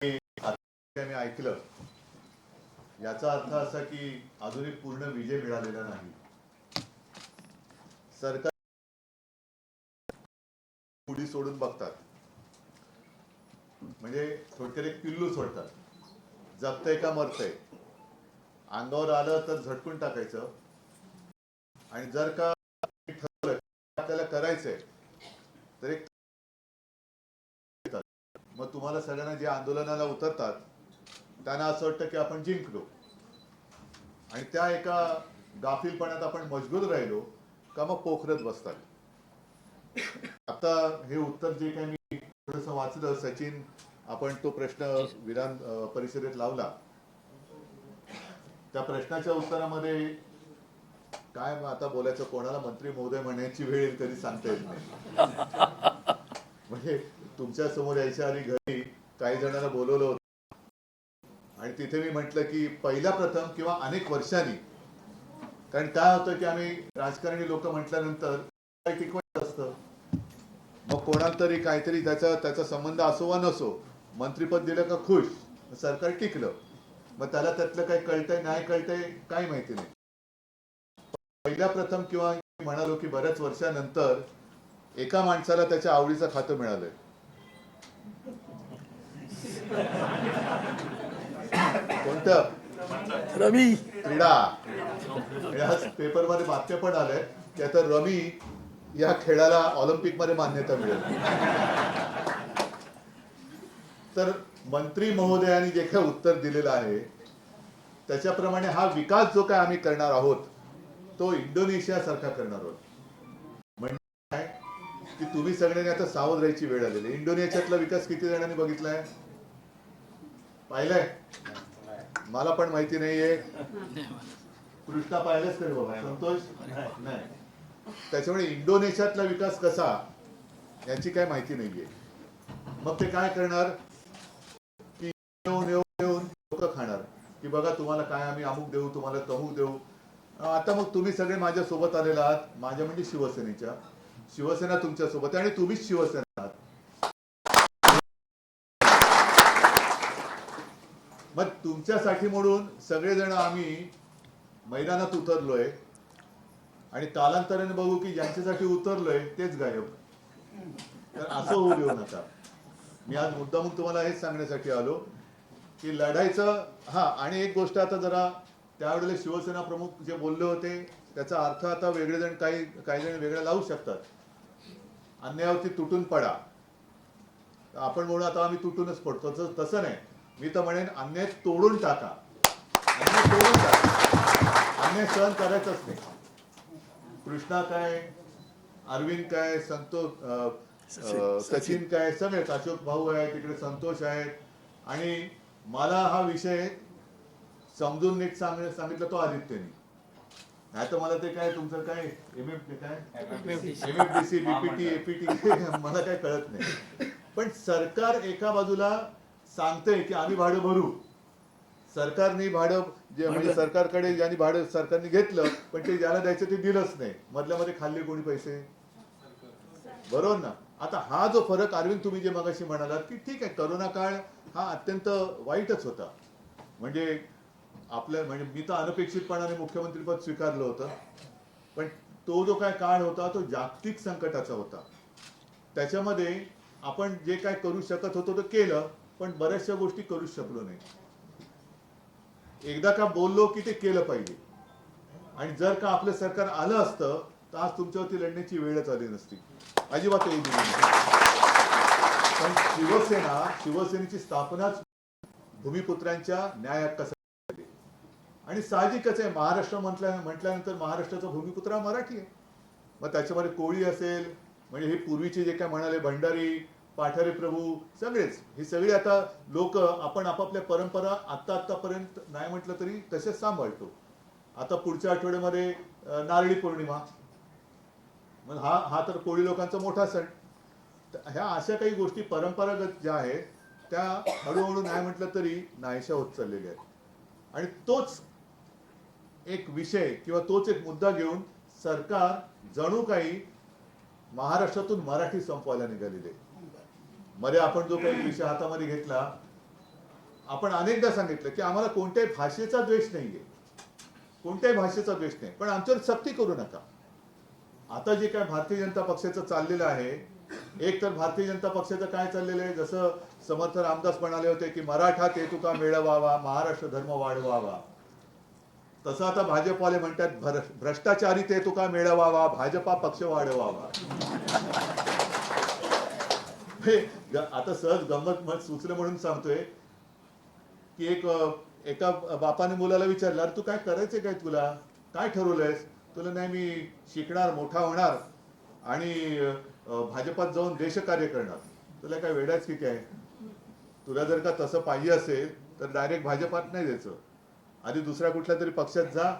मी ऐकलं. याचा अर्थ असा की अजूनही पूर्ण विजय मिळालेला नाही. सरकार पुढी सोडून बघतात. म्हणजे थोडक्यात एक पिल्लू सोडतात. जगतंय का मरतंय? अंगावर आलं तर झटकून टाकायचं. आणि जर का ठरवलं त्याला आपल्याला करायचंय तर एक मग तुम्हाला सगळ्यांना जे आंदोलनाला उतरतात त्यांना असं वाटतं की आपण जिंकलो. आणि त्या एका गाफीलपणात आपण मजबूत राहिलो का मग पोखरत बसतात. आता हे उत्तर जे काही मी थोडस वाचलं सचिन आपण तो प्रश्न विधान परिषदेत लावला. त्या प्रश्नाच्या उत्तरामध्ये काय मग आता बोलायचं? कोणाला मंत्री महोदय म्हणण्याची वेळ येईल कधी सांगता येत नाही. म्हणजे तुमच्यासमोर यायच्या आधी घरी काही जणांना बोलवलं होतं. आणि तिथे मी म्हटलं की पहिल्या प्रथम किंवा अनेक वर्षांनी कारण काय होतं की आम्ही राजकारणी लोक म्हटल्यानंतर टिकवायचं असतं? मग कोणाला तरी काहीतरी त्याचा त्याचा संबंध असो वा नसो मंत्रीपद दिलं का खुश सरकार टिकलं. मग त्याला त्यातलं काही कळतंय नाही कळतंय काही माहिती नाही. पहिल्या प्रथम किंवा मी म्हणालो की बऱ्याच वर्षानंतर एका माणसाला त्याच्या आवडीचं खातं मिळालंय. कोणतं? रवी क्रीडा. आज पेपरमध्ये बातम्या पण आल्या की आता रमी या खेळाला ऑलिम्पिकमध्ये मान्यता मिळेल. तर मंत्री महोदयांनी जे काही उत्तर दिलेलं आहे त्याच्याप्रमाणे हा विकास जो काय आम्ही करणार आहोत तो इंडोनेशिया सारखा करणार आहोत. की तुम्ही सगळ्यांनी आता सावध राहायची वेळ आलेली. इंडोनेशियातला विकास किती जणांनी बघितलाय? पाहिलंय? मला पण माहिती नाहीये. कृष्णा पाहिलंच तरी बाबा संतोष? नाही. त्याच्यामुळे इंडोनेशियातला विकास कसा याची काय माहिती नाहीये. मग ते काय करणार? की येऊन येऊन येऊन लोक खाणार. की बघा तुम्हाला काय आम्ही अमुक देऊ तुम्हाला तमुक देऊ. आता मग तुम्ही सगळे माझ्या सोबत आलेला आहात. माझ्या म्हणजे शिवसेनेच्या. शिवसेना तुमच्यासोबत आहे आणि तुम्हीच शिवसेना आहात. मग तुमच्यासाठी म्हणून सगळेजण आम्ही मैदानात उतरलोय आणि कालांतराने बघू की ज्यांच्यासाठी उतरलोय तेच गायब. तर असं होऊ देऊ नका. मी आज मुद्दामून तुम्हाला हेच सांगण्यासाठी आलो की लढायचं हा आणि एक गोष्ट आता जरा त्यावेळेला शिवसेना प्रमुख जे बोलले होते त्याचा अर्थ आता वेगळे जण काही काही जण वेगळा लावू शकतात. अन्यायावरती तुटून पडा. आपण म्हणू आता आम्ही तुटूनच पडतो. तसं तसं नाही. मी तर म्हणेन अन्याय तोडून टाका. अन्याय तोडून टाका. अन्याय सहन करायचंच नाही. कृष्णा काय अरविंद काय संतोष सचिन काय सगळे अशोक भाऊ आहे तिकडे संतोष आहेत. आणि मला हा विषय समजून नीट सांग सांगितलं तो आदित्यने. नाही तर मला ते काय तुमचं काय एम एफ काय? एमएफडीसी बीपीटी एपीटी मला काय कळत नाही. पण सरकार एका बाजूला सांगतंय की आम्ही भाडं भरू. सरकारने भाडं जे म्हणजे सरकारकडे ज्यांनी भाडं सरकारने घेतलं पण ते ज्याला द्यायचं ते दिलंच नाही. मधल्यामध्ये खाल्ले कोणी पैसे? बरोबर ना? आता हा जो फरक अरविंद तुम्ही जे मगाशी म्हणालात की ठीक आहे करोना काळ हा अत्यंत वाईटच होता. म्हणजे आपल्या म्हणजे मी तर अनपेक्षितपणाने मुख्यमंत्रीपद स्वीकारलं होतं. पण तो जो काय काळ होता तो जागतिक संकटाचा होता. त्याच्यामध्ये आपण जे काय करू शकत होतो ते केलं पण बऱ्याचशा गोष्टी करू शकलो नाही. एकदा का बोललो की ते केलं पाहिजे. आणि जर का आपलं सरकार आलं असतं तर आज तुमच्यावरती लढण्याची वेळच आली नसती. अजिबात येऊ पण शिवसेना शिवसेनेची स्थापनाच भूमिपुत्रांच्या न्याय हक्कासाठी आणि साहजिकच आहे. महाराष्ट्र म्हटल्या म्हटल्यानंतर महाराष्ट्राचा भूमिपुत्र हा मराठी आहे. मग त्याच्यामध्ये कोळी असेल म्हणजे हे पूर्वीचे जे काय म्हणाले भंडारी पाठारे प्रभू सगळेच. हे सगळे आता लोक आपण आपापल्या परंपरा आत्ता आत्तापर्यंत नाही म्हटलं तरी तसेच सांभाळतो. आता पुढच्या आठवड्यामध्ये नारळी पौर्णिमा. मग हा हा तर कोळी लोकांचा मोठा सण. ह्या अशा काही गोष्टी परंपरागत ज्या आहेत त्या हळूहळू नाही म्हटलं तरी नाहीशा होत चाललेल्या आहेत. आणि तोच एक विषय किंवा तोच एक मुद्दा घेऊन सरकार जणू काही महाराष्ट्रातून मराठी संपवायला निघालेले मध्ये आपण जो काही विषय हातामध्ये घेतला आपण अनेकदा सांगितलं की आम्हाला कोणत्याही भाषेचा द्वेष नाहीये. कोणत्याही भाषेचा द्वेष नाही. पण आमच्यावर सक्ती करू नका. आता जे काय भारतीय जनता पक्षाचं चाललेलं आहे एक तर भारतीय जनता पक्षाचं काय चाललेलं आहे? जसं समर्थ रामदास म्हणाले होते की मराठा तेतुका मिळवावा महाराष्ट्र धर्म वाढवावा. तसं आता भाजपवाले म्हणतात भ्रष्टाचारी ते तुका मिळवावा भाजपा पक्ष वाढवावा. हे आता सहज गंमत मत सुचलं म्हणून सांगतोय की एक एका बापाने मुलाला विचारलं अरे तू काय करायचंय काय तुला? काय ठरवलंयस? तुला नाही मी शिकणार मोठा होणार आणि भाजपात जाऊन देशकार्य करणार. तुला काय वेडाच की काय? तुला जर का तसं पाहिजे असेल तर डायरेक्ट भाजपात नाही द्यायचं. आधी दुसऱ्या कुठल्या तरी पक्षात जा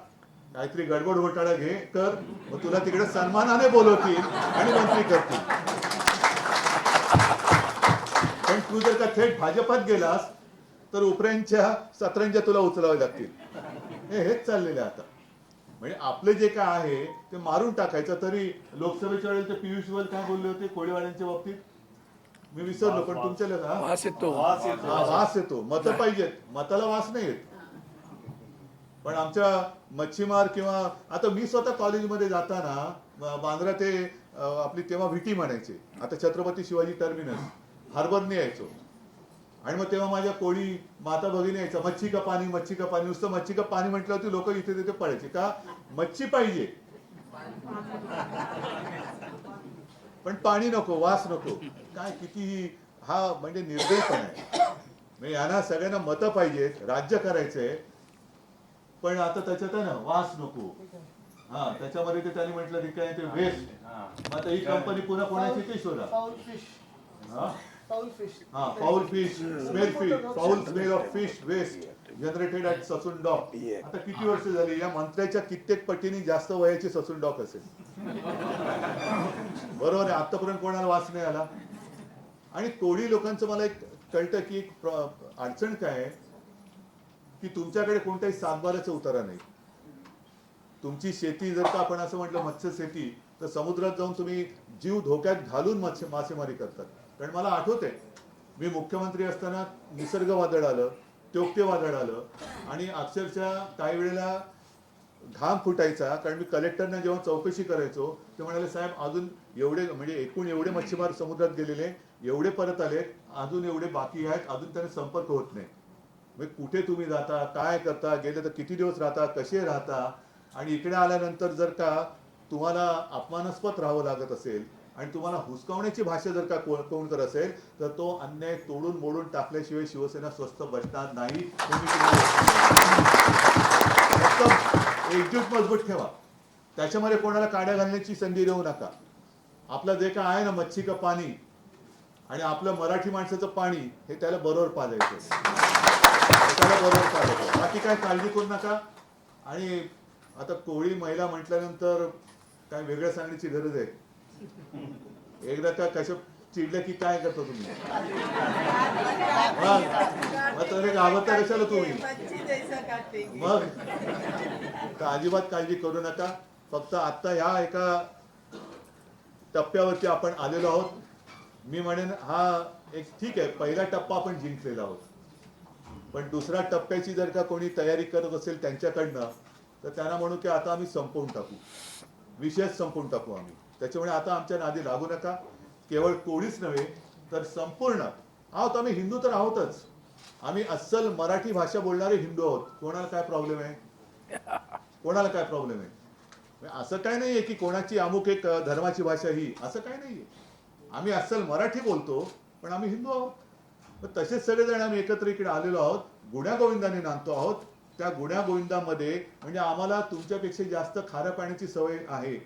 काहीतरी गडबड घोटाळा घे कर मग तुला तिकडे सन्मानाने बोलवतील आणि मंत्री करतील. पण तू जर का थेट भाजपात गेलास तर उपऱ्यांच्या सतरांच्या तुला उचलावे लागतील. हे हेच चाललेलं आहे आता. म्हणजे आपलं जे काय आहे ते मारून टाकायचं. तरी लोकसभेच्या वेळेला ते पियुष गोयल काय बोलले होते कोळीवाड्यांच्या बाबतीत? मी विसरलो पण तुमच्या? वास येतो. वास येतो. मत पाहिजेत. मताला वास नाही येत. पण आमच्या मच्छीमार किंवा आता मी स्वतः कॉलेजमध्ये जाताना बांद्रा ते आपली तेव्हा व्हिटी म्हणायचे. आता छत्रपती शिवाजी टर्मिनस हार्बरने यायचो. आणि मग तेव्हा माझ्या कोळी माता भगिनी यायचा मच्छी का पाणी मच्छी का पाणी नुसतं मच्छी का पाणी म्हटल्यावरती लोक इथे तिथे पडायचे का? मच्छी पाहिजे. पण पाणी नको वास नको. काय किती हा म्हणजे निर्दयपण आहे. यांना सगळ्यांना मतं पाहिजेत राज्य करायचंय. पण आता त्याच्यात आहे ना वास नको. हा त्याच्यामध्ये ते त्यांनी म्हटलं की काय ते वेस्ट मग आता ही कंपनी पुन्हा कोणाची ते शोधा. हा. हा foul fish smell fish foul smell of fish waste generated at Sassoon dock आता किती वर्ष झाली? या मंत्र्याच्या कित्येक पटीने जास्त वयाची ससून डॉक असेल. बरोबर आहे. आतापर्यंत कोणाला वास नाही आला? आणि कोळी लोकांचं मला एक कळतं की एक अडचण काय आहे? की तुमच्याकडे कोणत्याही सांबाराचा उतारा नाही. तुमची शेती जर का आपण असं म्हटलं मत्स्य शेती तर समुद्रात जाऊन तुम्ही जीव धोक्यात घालून मत्स्य मासेमारी करतात. कारण मला आठवते मी मुख्यमंत्री असताना निसर्ग वादळ आलं टोकते वादळ आलं आणि अक्षरशः काही वेळेला घाम फुटायचा कारण मी कलेक्टरना जेव्हा चौकशी करायचो ते म्हणाले साहेब अजून एवढे म्हणजे एकूण एवढे मच्छीमार समुद्रात गेलेले एवढे परत आले अजून एवढे बाकी आहेत अजून त्यांना संपर्क होत नाही. म्हणजे कुठे तुम्ही जाता काय करता गेले तर किती दिवस राहता कसे राहता? आणि इकडे आल्यानंतर जर का तुम्हाला अपमानास्पद राहावं लागत असेल आणि तुम्हाला हुसकावण्याची भाषा जर का कोण कोण करत असेल तर तो अन्याय तोडून मोडून टाकल्याशिवाय शिवसेना स्वस्त बसणार नाही. एकजूट मजबूत ठेवा. त्याच्यामध्ये कोणाला काड्या घालण्याची संधी देऊ नका. आपलं जे काय आहे ना मच्छी का पाणी आणि आपलं मराठी माणसाचं पाणी हे त्याला बरोबर पाजायचं त्याला बरोबर पाजायचं बाकी काय काळजी करू नका. आणि आता कोळी महिला म्हटल्यानंतर काय वेगळं सांगण्याची गरज आहे. एकदा का कशा चिडलं की काय करतो तुम्ही? मग मग घाबरता कशाला तुम्ही? मग अजिबात काळजी करू नका. फक्त आता ह्या एका टप्प्यावरती आपण आलेलो आहोत. मी म्हणेन हा एक ठीक आहे पहिला टप्पा आपण जिंकलेला आहोत. पण दुसऱ्या टप्प्याची जर का कोणी तयारी करत असेल त्यांच्याकडनं तर त्यांना म्हणू की आता आम्ही संपवून टाकू. विषयच संपवून टाकू आम्ही. त्याच्यामुळे आता आमच्या नादी लागू नका. केवळ कोळीच नव्हे तर संपूर्ण. आहोत आम्ही हिंदू तर आहोतच. आम्ही अस्सल मराठी भाषा बोलणारे हिंदू आहोत. कोणाला काय प्रॉब्लेम आहे? कोणाला काय प्रॉब्लेम आहे? असं काय नाहीये की कोणाची अमुक एक धर्माची भाषा ही. असं काय नाहीये. आम्ही अस्सल मराठी बोलतो पण आम्ही हिंदू आहोत. तसेच सगळेजण आम्ही एकत्र इकडे आलेलो आहोत. गुण्या गोविंदाने नांदतो आहोत. त्या गुण्या गोविंदामध्ये म्हणजे आम्हाला तुमच्यापेक्षा जास्त खाऱ्या पाण्याची सवय आहे.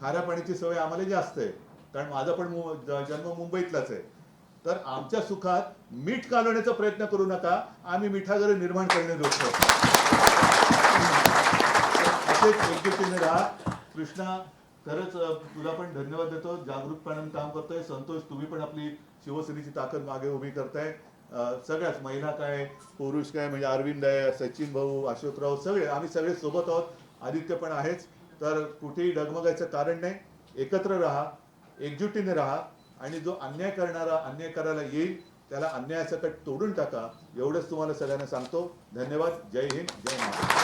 खाऱ्या पाण्याची सवय आम्हाला जास्त आहे. कारण माझा पण जन्म मुंबईतलाच आहे. तर आमच्या सुखात मीठ कालवण्याचा प्रयत्न करू नका. आम्ही मिठागर निर्माण करणे जोडतो असेच एकजुटीने राहा. कृष्णा खरंच तुला पण धन्यवाद देतो. जागरूकपणाने काम करतोय. संतोष तुम्ही पण आपली शिवसेनेची ताकद मागे उभी करताय. सगळ्याच महिला काय पुरुष काय म्हणजे अरविंद आहे सचिन भाऊ अशोकराव सगळे आम्ही सगळे सोबत आहोत. आदित्य पण आहेच. तर कुठेही डगमगायचं कारण नाही. एकत्र राहा एकजुटीने राहा आणि जो अन्याय करणारा अन्याय करायला येईल त्याला अन्यायासकट तोडून टाका. एवढंच तुम्हाला सगळ्यांना सांगतो. धन्यवाद. जय हिंद. जय महाराष्ट्र.